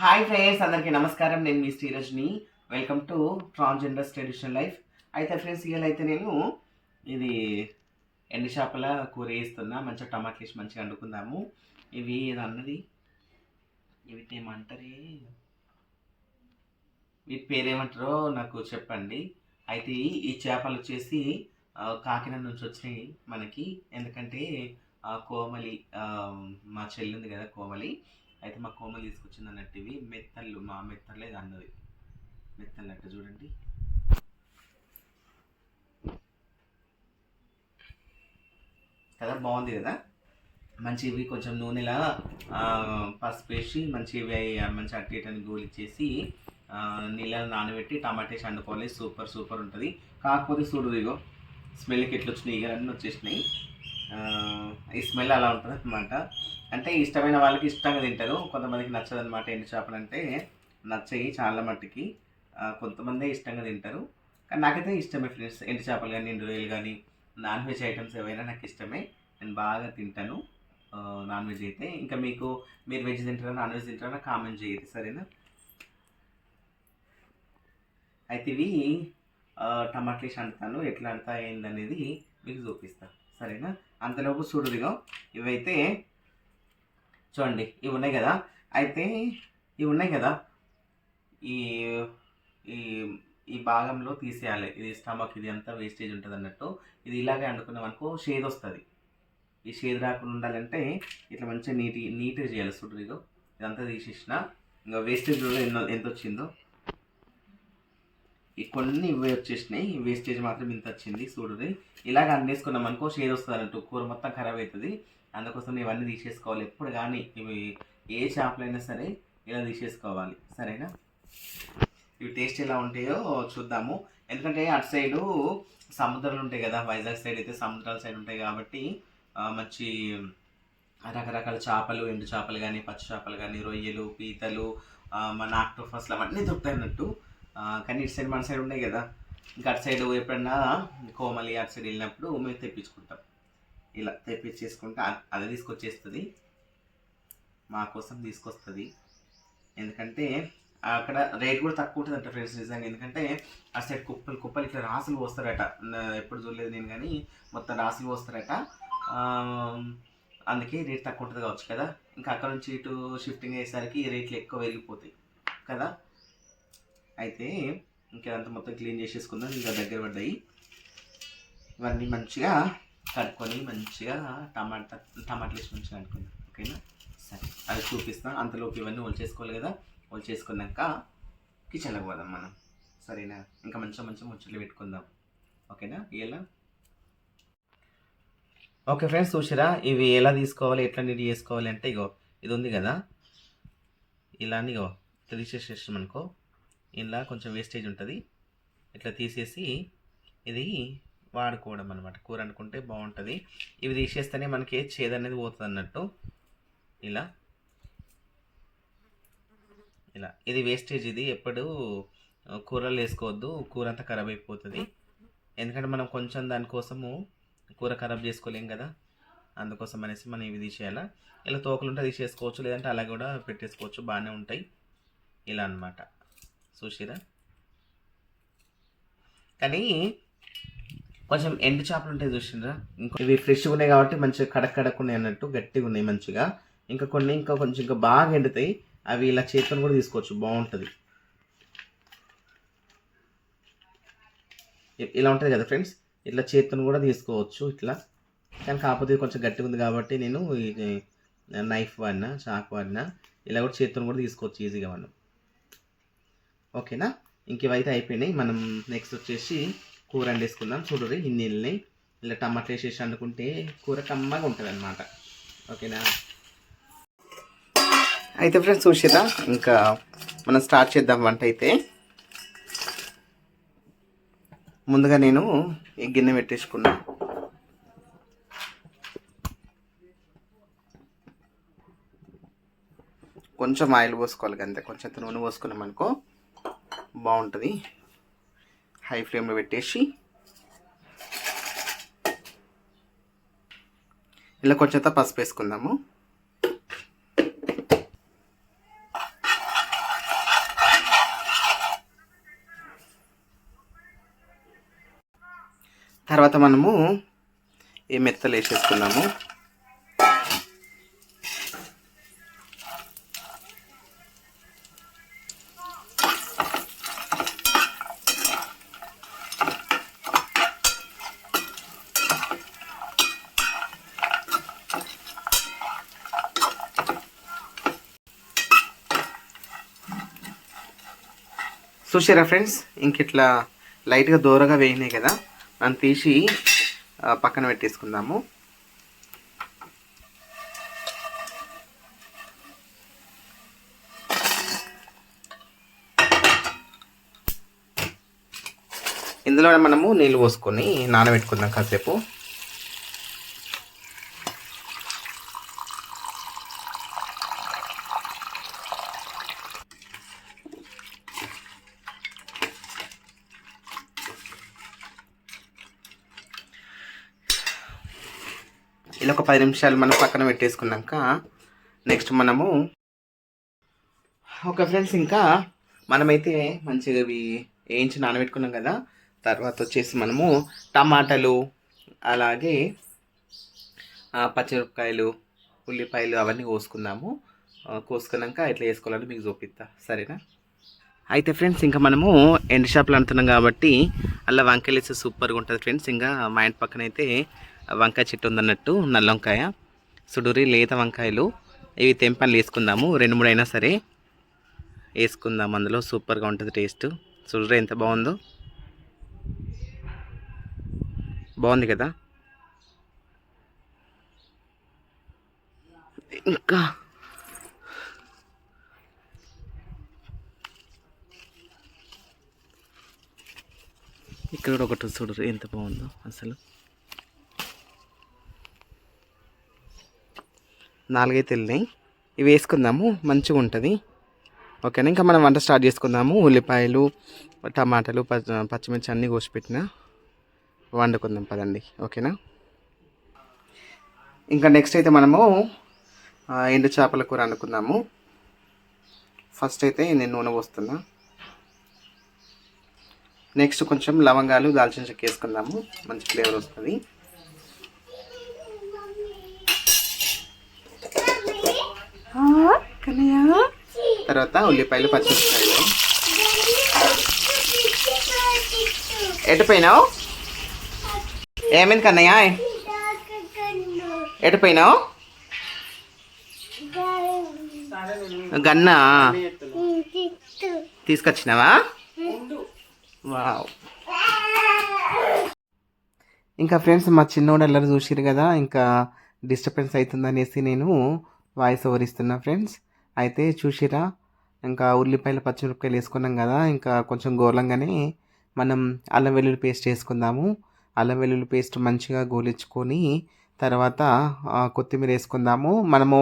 Hi friends అందరికీ నమస్కారం. నేను మీ Srirajni. Welcome to transgenders traditional life అయితే ఫ్రెండ్స్ ఇవాళ అయితే నేను ఇది ఎండు చేపల కూర వేస్తున్నా. మంచిగా టమాటా వేసి మంచిగా వండుకుందాము. ఇవి ఏదన్నది? అన్నది ఇవి ఏమంటారే? వీటి పేరేమంటారో నాకు చెప్పండి. అయితే ఈ- చేపలు వచ్చేసి కాకినాడ నుంచి వచ్చినాయి మనకి. ఎందుకంటే కోమలి మా చెల్లి ఉంది కదా కోమలి. అయితే మా కోమలు తీసుకొచ్చింది అన్నట్టు ఇవి మెత్తళ్ళు మా మెత్తళ్ళే అన్నది మెత్తళ్ళు అట్ట చూడండి. కదా బాగుంది కదా? మంచి ఇవి కొంచెం నూనెలా పసుపు వేసి మంచి ఇవి మంచి అట్టి ఇటని గోలిచ్చేసి నీళ్ళని నానబెట్టి టమాటా వేసి వండుకోవాలి. సూపర్ సూపర్ ఉంటుంది. కాకపోతే చూడు ఇగో స్మెల్కి ఎట్లా వచ్చినాయి ఇవన్నీ వచ్చేసినాయి. ఈ స్మెల్ అలా ఉంటుంది అనమాట అంటే ఇష్టమైన వాళ్ళకి ఇష్టంగా తింటారు. కొంతమందికి నచ్చదు అనమాట ఎండు చేపలు అంటే. నచ్చాయి చాలా మట్టుకి. కొంతమంది కొంతమందే ఇష్టంగా తింటారు. కానీ నాకైతే ఇష్టమే ఫ్రెండ్స్ ఎండు చేపలు కానీ ఎండు రొయ్యలు కానీ నాన్ వెజ్ ఐటమ్స్ ఏవైనా నాకు ఇష్టమే. నేను బాగా తింటాను. నాన్ వెజ్ అయితే. ఇంకా మీకు మీరు వెజ్ తింటారా నాన్ వెజ్ తింటారా కామెంట్ చేయండి సరేనా? అయితే ఇవి ఆ, టమాటాలు వేసి అంటాను ఎట్లా అంటా ఏందనేది మీకు చూపిస్తాను సరేనా? అంతలోపు చూడుదిగో ఇవైతే చూడండి ఇవి ఉన్నాయి కదా? అయితే ఇవి ఉన్నాయి కదా? ఈ ఈ ఈ భాగంలో తీసేయాలి. ఇది స్టమక్ ఇది అంతా వేస్టేజ్ ఉంటుంది అన్నట్టు. ఇది ఇలాగే అనుకున్నాం అనుకో షేద్ వస్తుంది. ఈ షేద్ రాకుండా ఉండాలంటే ఇట్లా మంచిగా నీటి నీట్గా చేయాలి. చూడు ఇగో ఇదంతా తీసేసిన. ఇంకా వేస్టేజ్ ఎన్నో ఎంత వచ్చిందో ఈ కొన్ని ఇవి వచ్చేసినాయి ఈ వేస్టేజ్ మాత్రం ఇంత వచ్చింది చూడుది ఇలాగ అందేసుకున్నాం అనుకో షేర్ వస్తుంది అన్నట్టు కూర మొత్తం ఖరాబ్ అవుతుంది అందుకోసం ఇవన్నీ తీసేసుకోవాలి. ఎప్పుడు కానీ ఇవి ఏ చేపలైనా సరే ఇలా తీసేసుకోవాలి. సరేనా? ఇవి టేస్ట్ ఎలా ఉంటాయో చూద్దాము. ఎందుకంటే అటు సైడు సముద్రాలు ఉంటాయి కదా. వైజాగ్ సైడ్ అయితే సముద్రాల సైడ్ ఉంటాయి కాబట్టి మంచి రకరకాల చేపలు ఎండు చేపలు కానీ పచ్చి చేపలు కానీ రొయ్యలు పీతలు మన ఆక్టోఫస్లు అవన్నీ దొరుకుతాయి అన్నట్టు. కానీ ఇటు సైడ్ మన సైడ్ ఉన్నాయి కదా. ఇంకా అటు సైడ్ ఎప్పుడన్నా కోమలి అటు సైడ్ వెళ్ళినప్పుడు మేము తెప్పించుకుంటాం. ఇలా తెప్పించేసుకుంటే అది తీసుకొచ్చేస్తుంది. మా కోసం తీసుకొస్తుంది. ఎందుకంటే అక్కడ రేట్ కూడా తక్కువ ఉంటుందంట ఫ్రెండ్స్ నిజంగా. ఎందుకంటే అటు సైడ్ కుప్పలు కుప్పలు ఇట్లా రాసులు పోస్తారట. ఎప్పుడు చూడలేదు నేను కానీ మొత్తం రాసులు పోస్తారట. అందుకే రేట్ తక్కువ ఉంటుంది కావచ్చు కదా. ఇంకా అక్కడ నుంచి ఇటు షిఫ్టింగ్ అయ్యేసరికి రేట్లు ఎక్కువ వెళ్ళిపోతాయి కదా. అయితే ఇంకేదంతా మొత్తం క్లీన్ చేసేసుకుందాం. ఇంకా దగ్గర పడ్డాయి. ఇవన్నీ మంచిగా కడుక్కొని మంచిగా టమాటా టమాటాలు వేసి మంచిగా కడుక్కుందాం. ఓకేనా? సరే. అది చూపిస్తాను అంతలోకి ఇవన్నీ ఒలిచేసుకోవాలి కదా. ఒలిచేసుకున్నాక కిచెన్లోకి పోదాం మనం. సరేనా? ఇంకా మంచిగా మంచిగా ముచ్చట్లు పెట్టుకుందాం. ఓకేనా? ఇలా ఓకే ఫ్రెండ్స్ చూసిరా? ఇవి ఎలా తీసుకోవాలి ఎట్లా నీట్ చేసుకోవాలి అంటే ఇగో ఇది ఉంది కదా? ఇలా ఇగో తెలిసేసేసాం అనుకో ఇలా కొంచెం వేస్టేజ్ ఉంటుంది. ఇట్లా తీసేసి ఇది వాడుకోవడం అనమాట కూర అనుకుంటే బాగుంటుంది. ఇవి తీసేస్తేనే మనకి చేదు అనేది పోతుంది అన్నట్టు. ఇలా. ఇలా. ఇది వేస్టేజ్ ఇది. ఎప్పుడు కూరలు వేసుకోవద్దు. కూర అంతా ఖరాబ్ అయిపోతుంది. ఎందుకంటే మనం కొంచెం దానికోసము కూర ఖరాబ్ చేసుకోలేం కదా. అందుకోసం అనేసి మనం ఇవి తీసేయాలా. ఇలా తోకలుంటే తీసేసుకోవచ్చు. లేదంటే అలా కూడా పెట్టేసుకోవచ్చు. బాగానే ఉంటాయి. ఇలా అన్నమాట. చూసిరా? కానీ కొంచెం ఎండు చేపలు ఉంటాయి చూసిండ్రా ఇంకా ఇవి ఫ్రెష్గా ఉన్నాయి కాబట్టి మంచిగా కడక్ కడక్ ఉన్నాయి అన్నట్టు గట్టిగా ఉన్నాయి మంచిగా. ఇంకా కొన్ని ఇంకా కొంచెం ఇంకా బాగా ఎండుతాయి. అవి ఇలా చేతులు కూడా తీసుకోవచ్చు బాగుంటుంది. ఇలా ఉంటుంది కదా ఫ్రెండ్స్ ఇట్లా చేతితో కూడా తీసుకోవచ్చు ఇట్లా. కానీ కాకపోతే కొంచెం గట్టిగా ఉంది కాబట్టి నేను నైఫ్ వాడినా చాకు వాడినా ఇలా కూడా చేతితో కూడా తీసుకోవచ్చు ఈజీగా మనం ఓకేనా? ఇంక ఇవైతే అయిపోయినాయి. మనం నెక్స్ట్ వచ్చేసి కూర వండేసుకుందాం చూడరు ఇన్ని వెళ్ళినాయి ఇలా టమాటా వేసేసి వండుకుంటే కూర కమ్మగా ఉంటుంది అనమాట ఓకేనా? అయితే ఫ్రెండ్స్ చూసిరా ఇంకా మనం స్టార్ట్ చేద్దాం వంట అయితే. ముందుగా నేను ఈ గిన్నె పెట్టేసుకున్నా. కొంచెం ఆయిల్ పోసుకోవాలి అంతే కొంచెం నూనె పోసుకున్నాం అనుకో బాగుంటుంది. హై ఫ్లేమ్లో పెట్టేసి ఇలా కొంచెంత పసుపు వేసుకుందాము. తర్వాత మనము ఈ మెత్తలు వేసేసుకున్నాము చూసారా ఫ్రెండ్స్? ఇంక ఇట్లా లైట్గా దూరగా వేయినాయి కదా? మనం తీసి పక్కన పెట్టేసుకుందాము. ఇందులో మనము నీళ్ళు పోసుకొని నానబెట్టుకుందాం కాసేపు. పది నిమిషాలు మనం పక్కన పెట్టేసుకున్నాక నెక్స్ట్ మనము ఓకే ఫ్రెండ్స్ ఇంకా మనమైతే మంచిగా అవి వేయించి నానబెట్టుకున్నాం కదా. తర్వాత వచ్చేసి మనము టమాటాలు అలాగే పచ్చిమిరపకాయలు ఉల్లిపాయలు అవన్నీ కోసుకుందాము. కోసుకున్నాక ఎట్లా వేసుకోవాలని మీకు చూపిస్తా. సరేనా? అయితే ఫ్రెండ్స్ ఇంకా మనము ఎండ్ షాప్లో అంటున్నాం కాబట్టి అలా వంకాయలు వేస్తే సూపర్గా ఉంటుంది ఫ్రెండ్స్ ఇంకా మా ఇంటి పక్కన అయితే వంకాయ చెట్టు ఉందన్నట్టు నల్ల వంకాయ సుడూరి లేత వంకాయలు. ఇవి తెంపని వేసుకుందాము రెండు మూడు అయినా సరే. వేసుకుందాం అందులో సూపర్గా ఉంటుంది టేస్ట్. సుడూరి ఎంత బాగుందో. బాగుంది కదా. ఇంకా. ఇక్కడ కూడా ఒకటి చూడరు ఎంత బాగుందో అసలు. నాలుగైతే వెళ్ళినాయి ఇవి వేసుకుందాము మంచిగా ఉంటుంది. ఓకేనా? ఇంకా మనం వంట స్టార్ట్ చేసుకుందాము. ఉల్లిపాయలు టమాటాలు ప పచ్చిమిర్చి అన్నీ కోసిపెట్టిన వండుకుందాం పదండి. ఓకేనా? ఇంకా నెక్స్ట్ అయితే మనము ఎండు చేపల కూర వండుకుందాము. ఫస్ట్ అయితే నేను నూనె పోస్తున్నా. నెక్స్ట్ కొంచెం లవంగాలు దాల్చిన చెక్క వేసుకుందాము. మంచి ఫ్లేవర్ వస్తుంది. తర్వాత ఉల్లిపాయలు పచ్చిపాయలు ఎటుపోయినావు ఏమైంది కన్నయ్య? ఎటుపోయినావు గన్నా? తీసుకొచ్చినావా? వావ్. ఇంకా ఫ్రెండ్స్ మా చిన్నోడు అల్లరి చూసిరు కదా ఇంకా డిస్టర్బెన్స్ అవుతుందనేసి నేను వాయిస్ ఓవర్ ఇస్తున్నా ఫ్రెండ్స్. అయితే చూసిరా ఇంకా ఉల్లిపాయలు పచ్చిమిరపకాయలు వేసుకున్నాం కదా ఇంకా కొంచెం గోలంగానే మనం అల్లం వెల్లుల్లి పేస్ట్ వేసుకుందాము. అల్లం వెల్లుల్లి పేస్ట్ మంచిగా గోలించుకొని తర్వాత కొత్తిమీర వేసుకుందాము. మనము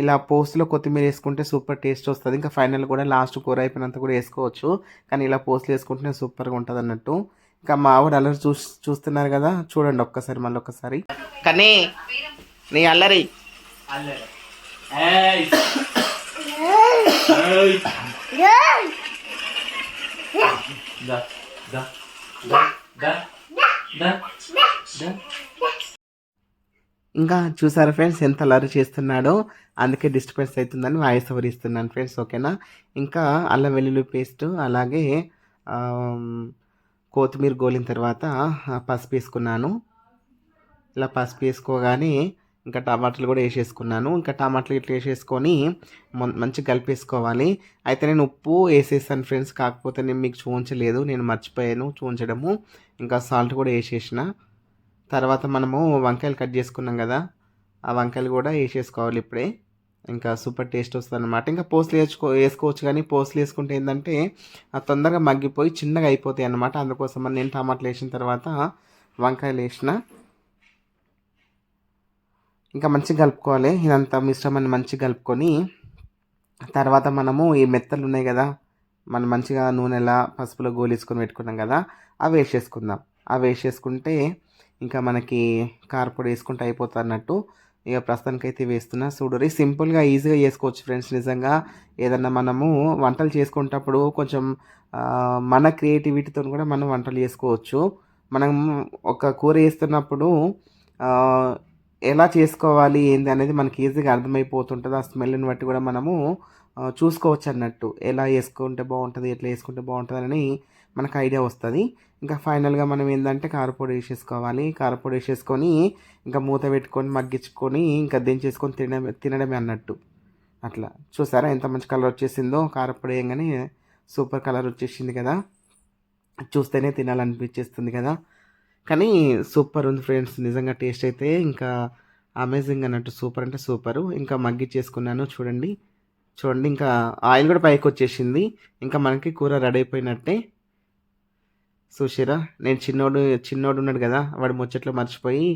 ఇలా పోస్ట్లో కొత్తిమీర వేసుకుంటే సూపర్ టేస్ట్ వస్తుంది. ఇంకా ఫైనల్ కూడా లాస్ట్ కూర అయిపోయినంత కూడా వేసుకోవచ్చు. కానీ ఇలా పోస్ట్లు వేసుకుంటే సూపర్గా ఉంటుంది అన్నట్టు. ఇంకా మా ఆవిడ అల్లరి చూ చూస్తున్నారు కదా చూడండి ఒక్కసారి మళ్ళీ ఒక్కసారి. కానీ నీ అల్లరి. ఇంకా చూసారా ఫ్రెండ్స్ ఎంత అల్లరి చేస్తున్నాడో? అందుకే డిస్టర్బెన్స్ అవుతుందని వాయిస్ ఓవర్ ఇస్తున్నాను ఫ్రెండ్స్ ఓకేనా? ఇంకా అల్లం వెల్లుల్లి పేస్ట్ అలాగే కొత్తిమీర గోలిన తర్వాత పసుపు వేసుకున్నాను. ఇలా పసుపు వేసుకోగానే ఇంకా టమాటాలు కూడా వేసేసుకున్నాను. ఇంకా టమాటాలు ఇట్లా వేసేసుకొని మంచిగా కలిపేసుకోవాలి. అయితే నేను ఉప్పు వేసేసాను ఫ్రెండ్స్. కాకపోతే నేను మీకు చూపించలేదు నేను మర్చిపోయాను చూపించడము ఇంకా సాల్ట్ కూడా వేసేసిన. తర్వాత మనము వంకాయలు కట్ చేసుకున్నాం కదా. ఆ వంకాయలు కూడా వేసేసుకోవాలి ఇప్పుడే. ఇంకా సూపర్ టేస్ట్ వస్తుంది అనమాట ఇంకా పోస్లు వేసుకో వేసుకోవచ్చు కానీ పోస్లు వేసుకుంటే ఏంటంటే తొందరగా మగ్గిపోయి చిన్నగా అయిపోతాయి అనమాట అందుకోసం నేను టమాటాలు వేసిన తర్వాత వంకాయలు వేసిన. ఇంకా మంచిగా కలుపుకోవాలి. ఇదంతా మిశ్రమాన్ని మంచిగా కలుపుకొని తర్వాత మనము ఈ మెత్తలు ఉన్నాయి కదా మనం మంచిగా నూనెలా పసుపులో గోలేసుకొని పెట్టుకున్నాం కదా అవి వేసేసుకుందాం. అవి వేసేసుకుంటే ఇంకా మనకి కారపొడి వేసుకుంటే అయిపోతుంది అన్నట్టు ఇక ప్రస్తుతానికైతే వేస్తున్నా. చూడరి సింపుల్గా ఈజీగా చేసుకోవచ్చు ఫ్రెండ్స్. నిజంగా ఏదన్నా మనము వంటలు చేసుకునేటప్పుడు కొంచెం మన క్రియేటివిటీతో కూడా మనం వంటలు చేసుకోవచ్చు. మనం ఒక కూర వేస్తున్నప్పుడు ఎలా చేసుకోవాలి ఏంది అనేది మనకి ఈజీగా అర్థమైపోతుంటుంది. ఆ స్మెల్ని బట్టి కూడా మనము చూసుకోవచ్చు అన్నట్టు. ఎలా వేసుకుంటే బాగుంటుంది ఎట్లా వేసుకుంటే బాగుంటుంది అని మనకు ఐడియా వస్తుంది. ఇంకా ఫైనల్గా మనం ఏంటంటే కారపొడి వేసేసుకోవాలి. కారపొడి వేసేసుకొని ఇంకా మూత పెట్టుకొని మగ్గించుకొని ఇంకా దించేసుకొని తినడమే తినడమే అన్నట్టు. అట్లా. చూసారా ఎంత మంచి కలర్ వచ్చేసిందో? కారపొడి వేయగానే సూపర్ కలర్ వచ్చేసింది కదా. చూస్తేనే తినాలనిపించేస్తుంది కదా. కానీ సూపర్ ఉంది ఫ్రెండ్స్. నిజంగా టేస్ట్ అయితే ఇంకా అమేజింగ్ అన్నట్టు సూపర్ అంటే సూపర్. ఇంకా మగ్గిచ్చేసుకున్నాను చూడండి. చూడండి ఇంకా ఆయిల్ కూడా పైకి వచ్చేసింది. ఇంకా మనకి కూర రెడీ అయిపోయినట్టే. చూసిరా నేను చిన్నోడు చిన్నోడు ఉన్నాడు కదా వాడి ముచ్చట్లో మర్చిపోయి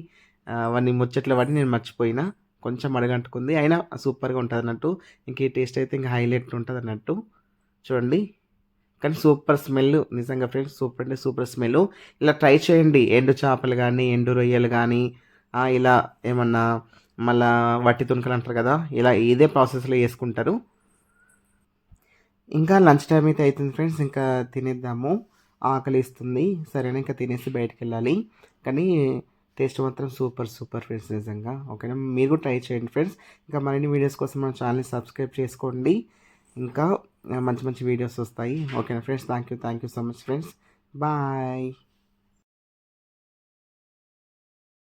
వాడిని ముచ్చట్లో వాడి నేను మర్చిపోయినా. కొంచెం అడగంటుకుంది. అయినా సూపర్గా ఉంటుంది అన్నట్టు ఇంక ఈ టేస్ట్ అయితే ఇంకా హైలైట్ ఉంటుంది అన్నట్టు చూడండి. కానీ సూపర్ స్మెల్ నిజంగా ఫ్రెండ్స్ సూపర్ అంటే సూపర్ స్మెల్. ఇలా ట్రై చేయండి. ఎండు చేపలు కానీ ఎండు రొయ్యలు కానీ ఇలా ఏమన్నా మళ్ళా వట్టి తుణుకలు అంటారు కదా ఇలా ఇదే ప్రాసెస్లో చేసుకుంటారు. ఇంకా లంచ్ టైం అయితే అవుతుంది ఫ్రెండ్స్ ఇంకా తినేద్దాము. ఆకలి ఇస్తుంది సరేనా? ఇంకా తినేసి బయటికి వెళ్ళాలి. కానీ టేస్ట్ మాత్రం సూపర్ సూపర్ ఫ్రెండ్స్ నిజంగా. ఓకేనా? మీరు ట్రై చేయండి ఫ్రెండ్స్ ఇంకా మరిన్ని వీడియోస్ కోసం మన ఛానల్ని సబ్స్క్రైబ్ చేసుకోండి. ఇంకా మంచి మంచి వీడియోస్ వస్తాయి. ఓకేనా friends thank you thank you so much friends bye